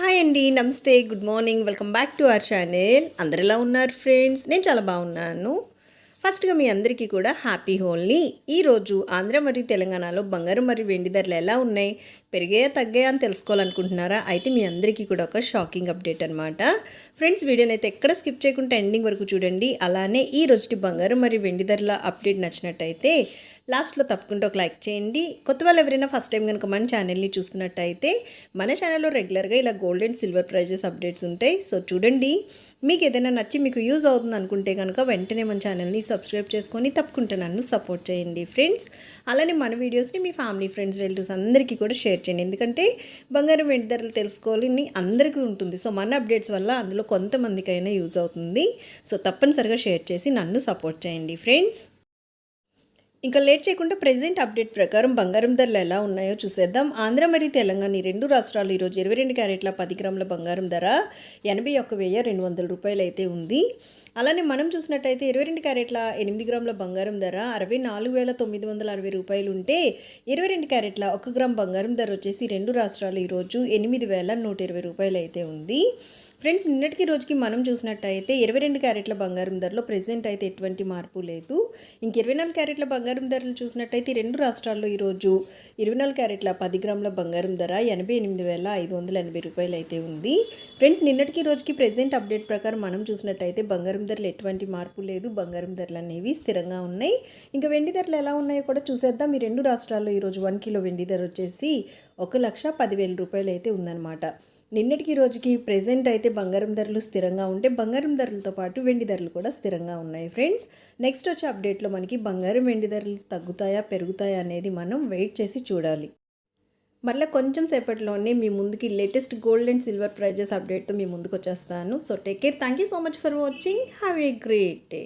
Hi అండి నమస్తే good morning. Welcome back to our channel. అందరు ఎలా ఉన్నారు ఫ్రెండ్స్? నేను చాలా బాగున్నాను. ఫస్ట్గా మీ అందరికీ కూడా హ్యాపీ హోల్ని ఈరోజు ఆంధ్ర మరియు తెలంగాణలో బంగారం మరియు వెండి ధరలు ఎలా ఉన్నాయి? పెరిగాయా తగ్గాయా అని తెలుసుకోవాలనుకుంటున్నారా? అయితే మీ అందరికీ కూడా ఒక షాకింగ్ అప్డేట్ అనమాట ఫ్రెండ్స్ వీడియోని అయితే ఎక్కడ స్కిప్ చేయకుండా ఎండింగ్ వరకు చూడండి. అలానే ఈ రోజుటి బంగారం మరియు వెండి ధరల అప్డేట్ నచ్చినట్టయితే లాస్ట్లో తప్పకుండా ఒక లైక్ చేయండి. కొత్త వాళ్ళు ఎవరైనా ఫస్ట్ టైం కనుక మన ఛానల్ని చూస్తున్నట్టయితే మన ఛానల్లో రెగ్యులర్గా ఇలా gold and silver prices updates ఉంటాయి. సో చూడండి. మీకు ఏదైనా నచ్చి మీకు యూజ్ అవుతుంది అనుకుంటే కనుక వెంటనే మన ఛానల్ని సబ్స్క్రైబ్ చేసుకొని తప్పకుండా నన్ను సపోర్ట్ చేయండి ఫ్రెండ్స్ అలానే మన వీడియోస్ని మీ ఫ్యామిలీ ఫ్రెండ్స్ రిలేటివ్స్ అందరికీ కూడా షేర్ చేయండి. ఎందుకంటే బంగారం వెంట ధరలు తెలుసుకోవాలని అందరికీ ఉంటుంది. సో మన అప్డేట్స్ వల్ల అందులో కొంతమందికైనా యూజ్ అవుతుంది. సో తప్పనిసరిగా షేర్ చేసి నన్ను సపోర్ట్ చేయండి ఫ్రెండ్స్ ఇంకా లేట్ చేయకుండా ప్రెజెంట్ అప్డేట్ ప్రకారం బంగారం ధరలు ఎలా ఉన్నాయో చూసేద్దాం. ఆంధ్ర మరియు తెలంగాణ ఈ రెండు రాష్ట్రాలు ఈరోజు ఇరవై రెండు క్యారెట్ల పది గ్రాముల బంగారం ధర ఎనభై ఒక్క వెయ్యి రెండు వందల రూపాయలు అయితే ఉంది. అలానే మనం చూసినట్టయితే ఇరవై రెండు క్యారెట్ల ఎనిమిది గ్రాముల బంగారం ధర అరవై నాలుగు వేల తొమ్మిది వందల అరవై రూపాయలు ఉంటే ఇరవై రెండు క్యారెట్ల ఒక గ్రామ్ బంగారం ధర వచ్చేసి రెండు రాష్ట్రాలు ఈరోజు ఎనిమిది వేల నూట ఇరవై రూపాయలు అయితే ఉంది. ఫ్రెండ్స్ నిన్నటికి రోజుకి మనం చూసినట్టయితే ఇరవై రెండు క్యారెట్ల బంగారం ధరలో ప్రెజెంట్ అయితే ఎటువంటి మార్పు లేదు. ఇంక ఇరవై నాలుగు క్యారెట్ల బంగారం బంగారం ధరలు చూసినట్టయితే రెండు రాష్ట్రాల్లో ఈరోజు ఇరవై నాలుగు క్యారెట్ల పది గ్రాముల బంగారం ధర ఎనభై ఎనిమిది వేల ఐదు వందల ఎనభై రూపాయలు అయితే ఉంది. ఫ్రెండ్స్ నిన్నటికి రోజుకి ప్రెజెంట్ అప్డేట్ ప్రకారం మనం చూసినట్టయితే బంగారం ధరలు ఎటువంటి మార్పు లేదు. బంగారం ధరలు అనేవి స్థిరంగా ఉన్నాయి. ఇంకా వెండి ధరలు ఎలా ఉన్నాయో కూడా చూసేద్దాం. ఈ రెండు రాష్ట్రాల్లో ఈరోజు వన్ కిలో వెండి ధర వచ్చేసి ఒక లక్ష పదివేల రూపాయలు అయితే ఉందన్నమాట. నిన్నటికి రోజుకి ప్రెజెంట్ అయితే బంగారం ధరలు స్థిరంగా ఉంటే బంగారం ధరలతో పాటు వెండి ధరలు కూడా స్థిరంగా ఉన్నాయి ఫ్రెండ్స్. నెక్స్ట్ వచ్చే అప్డేట్లో మనకి బంగారం వెండి ధరలు తగ్గుతాయా పెరుగుతాయా అనేది మనం వెయిట్ చేసి చూడాలి. మళ్ళీ కొంచెం సేపట్లోనే మీ ముందుకి latest gold and silver prices అప్డేట్తో మీ ముందుకు వచ్చేస్తాను so take care. Thank you so much for watching. Have a great day.